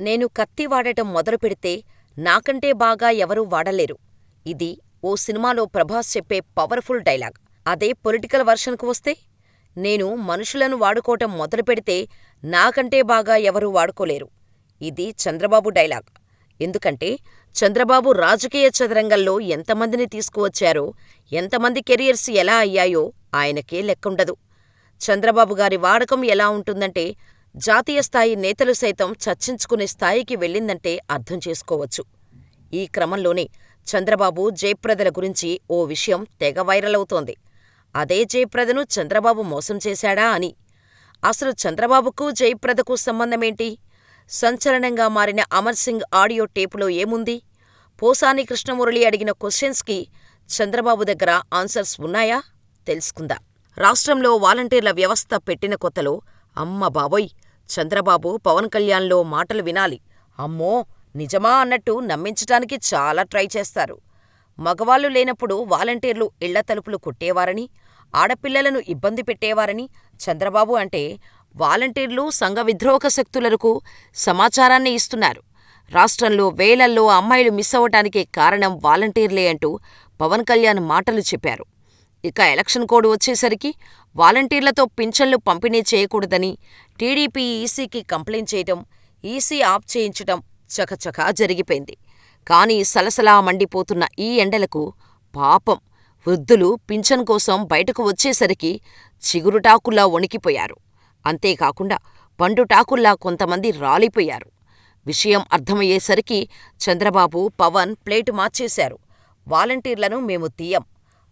నేను కత్తి వాడటం మొదలుపెడితే నాకంటే బాగా ఎవరూ వాడలేరు. ఇది ఓ సినిమాలో ప్రభాస్ చెప్పే పవర్ఫుల్ డైలాగ్. అదే పొలిటికల్ వర్షన్కు వస్తే, నేను మనుషులను వాడుకోవటం మొదలుపెడితే నాకంటే బాగా ఎవరూ వాడుకోలేరు. ఇది చంద్రబాబు డైలాగ్. ఎందుకంటే చంద్రబాబు రాజకీయ చదరంగంలో ఎంతమందిని తీసుకువచ్చారో, ఎంతమంది కెరీర్స్ ఎలా అయ్యాయో ఆయనకే లెక్కుండదు. చంద్రబాబుగారి వాడకం ఎలా ఉంటుందంటే జాతీయ స్థాయి నేతలు సైతం చర్చించుకునే స్థాయికి వెళ్ళిందంటే అర్థం చేసుకోవచ్చు. ఈ క్రమంలోనే చంద్రబాబు జయప్రదల గురించి ఓ విషయం తెగ వైరలవుతోంది. అదే జయప్రదను చంద్రబాబు మోసం చేశాడా అని. అసలు చంద్రబాబుకు జయప్రదకు సంబంధమేంటి? సంచలనంగా మారిన అమర్ సింగ్ ఆడియో టేపులో ఏముంది? పోసాని కృష్ణమురళి అడిగిన క్వశ్చన్స్కి చంద్రబాబు దగ్గర ఆన్సర్స్ ఉన్నాయా? తెలుసుకుందాం. రాష్ట్రంలో వాలంటీర్ల వ్యవస్థ పెట్టిన కొత్తలో అమ్మ బాబోయ్! చంద్రబాబు, పవన్ కళ్యాణ్లో మాటలు వినాలి. అమ్మో! నిజమా అన్నట్టు నమ్మించటానికి చాలా ట్రై చేస్తారు. మగవాళ్ళు లేనప్పుడు వాలంటీర్లు ఇళ్ళ తలుపులు కొట్టేవారని, ఆడపిల్లలను ఇబ్బంది పెట్టేవారని చంద్రబాబు అంటే వాలంటీర్లు సంఘ విద్రోహక శక్తులకు సమాచారాన్ని ఇస్తున్నారు. రాష్ట్రంలో వేలల్లో అమ్మాయిలు మిస్ అవటానికి కారణం వాలంటీర్లే అంటూ పవన్ కళ్యాణ్ మాటలు చెప్పారు. ఇక ఎలక్షన్ కోడ్ వచ్చేసరికి వాలంటీర్లతో పింఛన్లు పంపిణీ చేయకూడదని టీడీపీ ఈసీకి కంప్లైంట్ చేయటం, ఈసీ ఆఫ్ చేయించటం చకచకా జరిగిపోయింది. కానీ సలసలా మండిపోతున్న ఈ ఎండలకు పాపం వృద్ధులు పింఛన్ కోసం బయటకు వచ్చేసరికి చిగురుటాకుల్లా వణికిపోయారు. అంతేకాకుండా పండుటాకుల్లా కొంతమంది రాలిపోయారు. విషయం అర్థమయ్యేసరికి చంద్రబాబు, పవన్ ప్లేటు మార్చేశారు. వాలంటీర్లను మేము తీయం,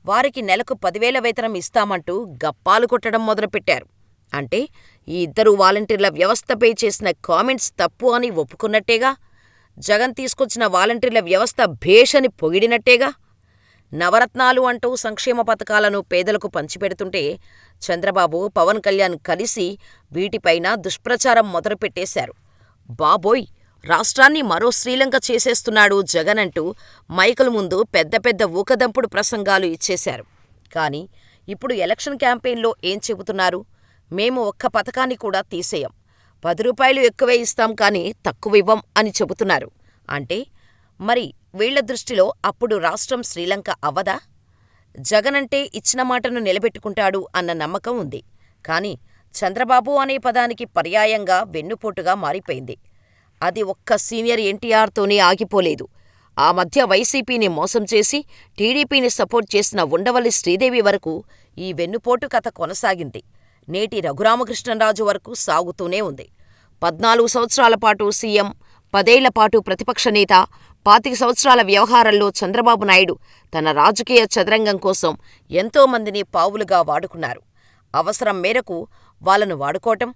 వారికి నెలకు పదివేల వేతనం ఇస్తామంటూ గప్పాలు కొట్టడం మొదలుపెట్టారు. అంటే ఈ ఇద్దరు వాలంటీర్ల వ్యవస్థపై చేసిన కామెంట్స్ తప్పు అని ఒప్పుకున్నట్టేగా? జగన్ తీసుకొచ్చిన వాలంటీర్ల వ్యవస్థ భేష్ అని పొగిడినట్టేగా? నవరత్నాలు అంటూ సంక్షేమ పథకాలను పేదలకు పంచిపెడుతుంటే చంద్రబాబు, పవన్ కళ్యాణ్ కలిసి వీటిపైన దుష్ప్రచారం మొదలుపెట్టేశారు. బాబోయ్! రాష్ట్రాన్ని మరో శ్రీలంక చేసేస్తున్నాడు జగన్ అంటూ మైకుల ముందు పెద్ద పెద్ద ఊకదంపుడు ప్రసంగాలు ఇచ్చేశారు. కానీ ఇప్పుడు ఎలక్షన్ క్యాంపెయిన్లో ఏం చెబుతున్నారు? మేము ఒక్క పథకాన్ని కూడా తీసేయం. పది రూపాయలు ఎక్కువే ఇస్తాం కానీ తక్కువివ్వం అని చెబుతున్నారు. అంటే మరి వీళ్ళ దృష్టిలో అప్పుడు రాష్ట్రం శ్రీలంక అవ్వదా? జగనంటే ఇచ్చిన మాటను నిలబెట్టుకుంటాడు అన్న నమ్మకం ఉంది. కానీ చంద్రబాబు అనే పదానికి పర్యాయంగా వెన్నుపోటుగా మారిపోయింది. అది ఒక్క సీనియర్ ఎన్టీఆర్తోనే ఆగిపోలేదు. ఆ మధ్య వైసీపీని మోసం చేసి టీడీపీని సపోర్ట్ చేసిన ఉండవల్లి శ్రీదేవి వరకు ఈ వెన్నుపోటు కథ కొనసాగింది. నేటి రఘురామకృష్ణంరాజు వరకు సాగుతూనే ఉంది. పద్నాలుగు సంవత్సరాల పాటు సీఎం, పదేళ్ళ పాటు ప్రతిపక్ష నేత, పాతిక సంవత్సరాల వ్యవహారంలో చంద్రబాబు నాయుడు తన రాజకీయ చదరంగం కోసం ఎంతో మందిని పావులుగా వాడుకున్నారు. అవసరం మేరకు వాళ్ళను వాడుకోవటం,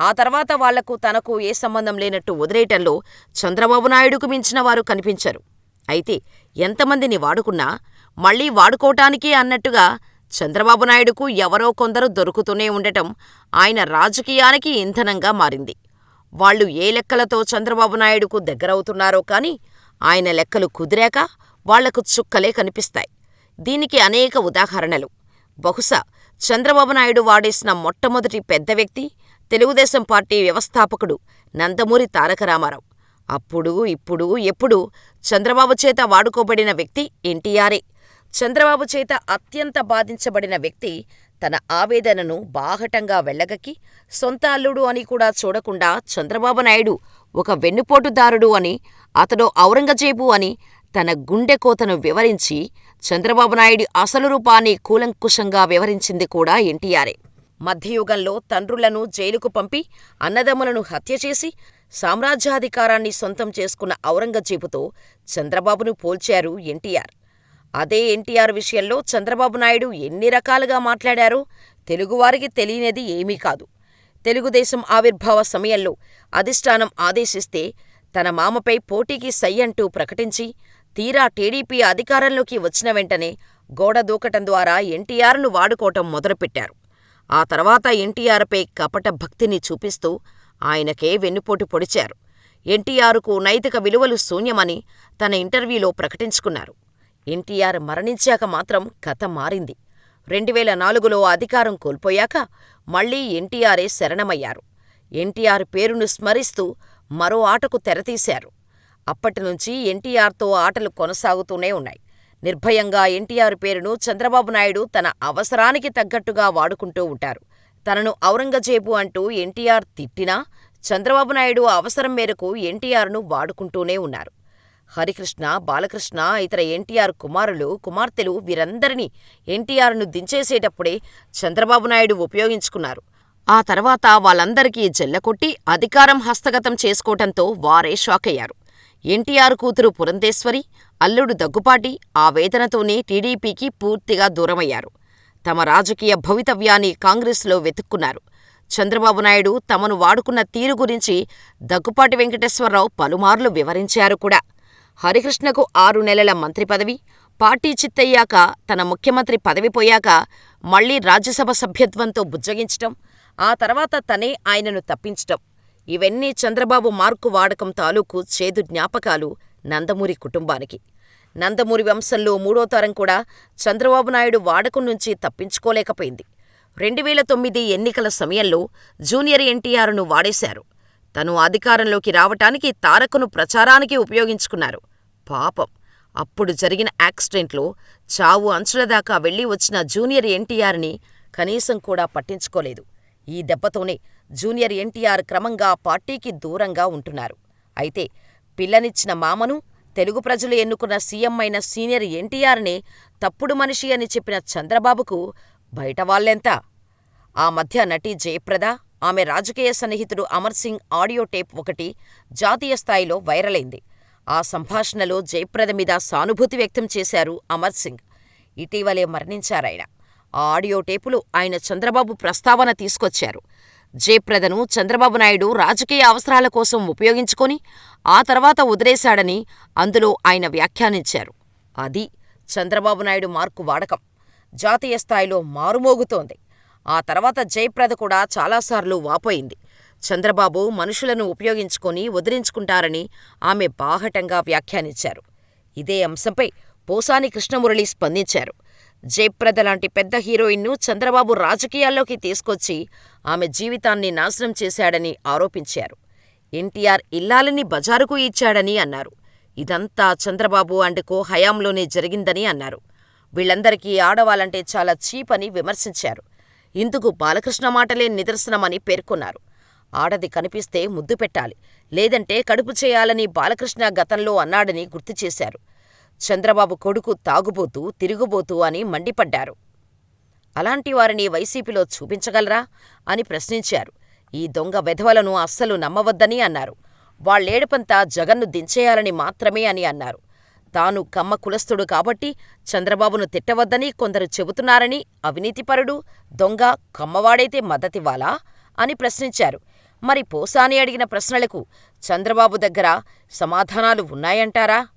ఆ తర్వాత వాళ్ళకు తనకు ఏ సంబంధం లేనట్టు వదిలేయటంలో చంద్రబాబు నాయుడుకు మించిన వారు కనిపించరు. అయితే ఎంతమందిని వాడుకున్నా మళ్ళీ వాడుకోవటానికే అన్నట్టుగా చంద్రబాబు నాయుడుకు ఎవరో కొందరు దొరుకుతూనే ఉండటం ఆయన రాజకీయానికి ఇంధనంగా మారింది. వాళ్ళు ఏ లెక్కలతో చంద్రబాబు నాయుడుకు దగ్గరవుతున్నారో కానీ ఆయన లెక్కలు కుదిరాక వాళ్ళకు చుక్కలే కనిపిస్తాయి. దీనికి అనేక ఉదాహరణలు. బహుశా చంద్రబాబు నాయుడు వాడేసిన మొట్టమొదటి పెద్ద వ్యక్తి తెలుగుదేశం పార్టీ వ్యవస్థాపకుడు నందమూరి తారక రామారావు. అప్పుడు, ఇప్పుడు, ఎప్పుడూ చంద్రబాబు చేత వాడుకోబడిన వ్యక్తి ఎన్టీఆరే. చంద్రబాబు చేత అత్యంత బాధించబడిన వ్యక్తి తన ఆవేదనను బాహటంగా వెళ్ళగక్కి సొంత అల్లుడు అని కూడా చూడకుండా చంద్రబాబు నాయుడు ఒక వెన్నుపోటుదారుడు అని, అతడు ఔరంగజేబు అని తన గుండెకోతను వివరించి చంద్రబాబు నాయుడి అసలు రూపాన్ని కూలంకుషంగా వివరించింది కూడా ఎన్టీఆరే. మధ్యయుగంలో తండ్రులను జైలుకు పంపి అన్నదమ్ములను హత్యచేసి సామ్రాజ్యాధికారాన్ని సొంతం చేసుకున్న ఔరంగజేబుతో చంద్రబాబును పోల్చారు ఎన్టీఆర్. అదే ఎన్టీఆర్ విషయంలో చంద్రబాబు నాయుడు ఎన్ని రకాలుగా మాట్లాడారో తెలుగువారికి తెలియనిది ఏమీ కాదు. తెలుగుదేశం ఆవిర్భావ సమయంలో అధిష్ఠానం ఆదేశిస్తే తన మామపై పోటీకి సై అంటూ ప్రకటించి, తీరా టీడీపీ అధికారంలోకి వచ్చిన వెంటనే గోడ దూకటం ద్వారా ఎన్టీఆర్ను వాడుకోవటం మొదలుపెట్టారు. ఆ తర్వాత ఎన్టీఆర్పై కపట భక్తిని చూపిస్తూ ఆయనకే వెన్నుపోటు పొడిచారు. ఎన్టీఆర్కు నైతిక విలువలు శూన్యమని తన ఇంటర్వ్యూలో ప్రకటించుకున్నారు. ఎన్టీఆర్ మరణించాక మాత్రం కథ మారింది. రెండువేల నాలుగులో అధికారం కోల్పోయాక మళ్ళీ ఎన్టీఆరే శరణమయ్యారు. ఎన్టీఆర్ పేరును స్మరిస్తూ మరో ఆటకు తెరతీశారు. అప్పటినుంచి ఎన్టీఆర్తో ఆటలు కొనసాగుతూనే ఉన్నాయి. నిర్భయంగా ఎన్టీఆర్ పేరును చంద్రబాబు నాయుడు తన అవసరానికి తగ్గట్టుగా వాడుకుంటూ ఉంటారు. తనను ఔరంగజేబు అంటూ ఎన్టీఆర్ తిట్టినా చంద్రబాబు నాయుడు అవసరం మేరకు ఎన్టీఆర్ను వాడుకుంటూనే ఉన్నారు. హరికృష్ణ, బాలకృష్ణ, ఇతర ఎన్టీఆర్ కుమారులు, కుమార్తెలు వీరందరినీ ఎన్టీఆర్ను దించేసేటప్పుడే చంద్రబాబు నాయుడు ఉపయోగించుకున్నారు. ఆ తర్వాత వాళ్ళందరికీ జల్లకొట్టి అధికారం హస్తగతం చేసుకోవటంతో వారే షాకయ్యారు. ఎన్టీఆర్ కూతురు పురంధేశ్వరి, అల్లుడు దగ్గుపాటి ఆ వేదనతోనే టీడీపీకి పూర్తిగా దూరమయ్యారు. తమ రాజకీయ భవితవ్యాన్ని కాంగ్రెస్లో వెతుక్కున్నారు. చంద్రబాబు నాయుడు తమను వాడుకున్న తీరు గురించి దగ్గుపాటి వెంకటేశ్వరరావు పలుమార్లు వివరించారు కూడా. హరికృష్ణకు ఆరు నెలల మంత్రి పదవి, పార్టీ చిత్తయ్యాక తన ముఖ్యమంత్రి పదవి పోయాక మళ్ళీ రాజ్యసభ సభ్యత్వంతో బుజ్జగించటం, ఆ తర్వాత తనే ఆయనను తప్పించటం ఇవన్నీ చంద్రబాబు మార్కు వాడకం తాలూకు చేదు జ్ఞాపకాలు నందమూరి కుటుంబానికి. నందమూరి వంశంలో మూడో తరం కూడా చంద్రబాబు నాయుడు వాడకం నుంచి తప్పించుకోలేకపోయింది. రెండువేల తొమ్మిది ఎన్నికల సమయంలో జూనియర్ ఎన్టీఆర్ను వాడేశారు. తను అధికారంలోకి రావటానికి తారకను ప్రచారానికి ఉపయోగించుకున్నారు. పాపం అప్పుడు జరిగిన యాక్సిడెంట్లో చావు అంచులదాకా వెళ్ళి వచ్చిన జూనియర్ ఎన్టీఆర్ని కనీసం కూడా పట్టించుకోలేదు. ఈ దెబ్బతోనే జూనియర్ ఎన్టీఆర్ క్రమంగా పార్టీకి దూరంగా ఉంటున్నారు. అయితే పిల్లనిచ్చిన మామను, తెలుగు ప్రజలు ఎన్నుకున్న సీఎం అయిన సీనియర్ ఎన్టీఆర్నే తప్పుడు మనిషి అని చెప్పిన చంద్రబాబుకు బయటవాళ్ళెంత? ఆ మధ్య నటి జయప్రద, ఆమె రాజకీయ సన్నిహితుడు అమర్ సింగ్ ఆడియో టేప్ ఒకటి జాతీయ స్థాయిలో వైరలైంది. ఆ సంభాషణలో జయప్రద మీద సానుభూతి వ్యక్తం చేశారు అమర్ సింగ్. ఇటీవలే మరణించారాయన. ఆ ఆడియో టేపులో ఆయన చంద్రబాబు ప్రస్తావన తీసుకొచ్చారు. జయప్రదను చంద్రబాబు నాయుడు రాజకీయ అవసరాల కోసం ఉపయోగించుకొని ఆ తర్వాత వదిలేశాడని అందులో ఆయన వ్యాఖ్యానించారు. అది చంద్రబాబు నాయుడు మార్కు వాడకం. జాతీయ స్థాయిలో మారుమోగుతోంది. ఆ తర్వాత జయప్రద కూడా చాలాసార్లు వాపోయింది. చంద్రబాబు మనుషులను ఉపయోగించుకొని వదిలించుకుంటారని ఆమె బాహటంగా వ్యాఖ్యానించారు. ఇదే అంశంపై పోసాని కృష్ణమురళి స్పందించారు. జయప్రద లాంటి పెద్ద హీరోయిన్ను చంద్రబాబు రాజకీయాల్లోకి తీసుకొచ్చి ఆమె జీవితాన్ని నాశనం చేశాడని ఆరోపించారు. ఎన్టీఆర్ ఇల్లాలని బజారుకు ఇచ్చాడని అన్నారు. ఇదంతా చంద్రబాబు అండ్ కో హయాంలోనే జరిగిందని అన్నారు. వీళ్ళందరికీ ఆడవాలంటే చాలా చీప్ అని విమర్శించారు. ఇందుకు బాలకృష్ణ మాటలే నిదర్శనమని పేర్కొన్నారు. ఆడది కనిపిస్తే ముద్దు పెట్టాలి, లేదంటే కడుపు చేయాలని బాలకృష్ణ గతంలో అన్నాడని గుర్తుచేశారు. చంద్రబాబు కొడుకు తాగుబోతూ, తిరుగుబోతూ అని మండిపడ్డారు. అలాంటి వారిని వైసీపీలో చూపించగలరా అని ప్రశ్నించారు. ఈ దొంగ వెధవలను అస్సలు నమ్మవద్దని అన్నారు. వాళ్ళేడుపంతా జగన్ను దించేయాలని మాత్రమే అని అన్నారు. తాను కమ్మ కులస్థుడు కాబట్టి చంద్రబాబును తిట్టవద్దని కొందరు చెబుతున్నారని అవినీతిపరుడు, దొంగ, కమ్మవాడైతే మద్దతివ్వాలా అని ప్రశ్నించారు. మరి పోసాని అడిగిన ప్రశ్నలకు చంద్రబాబు దగ్గర సమాధానాలు ఉన్నాయంటారా?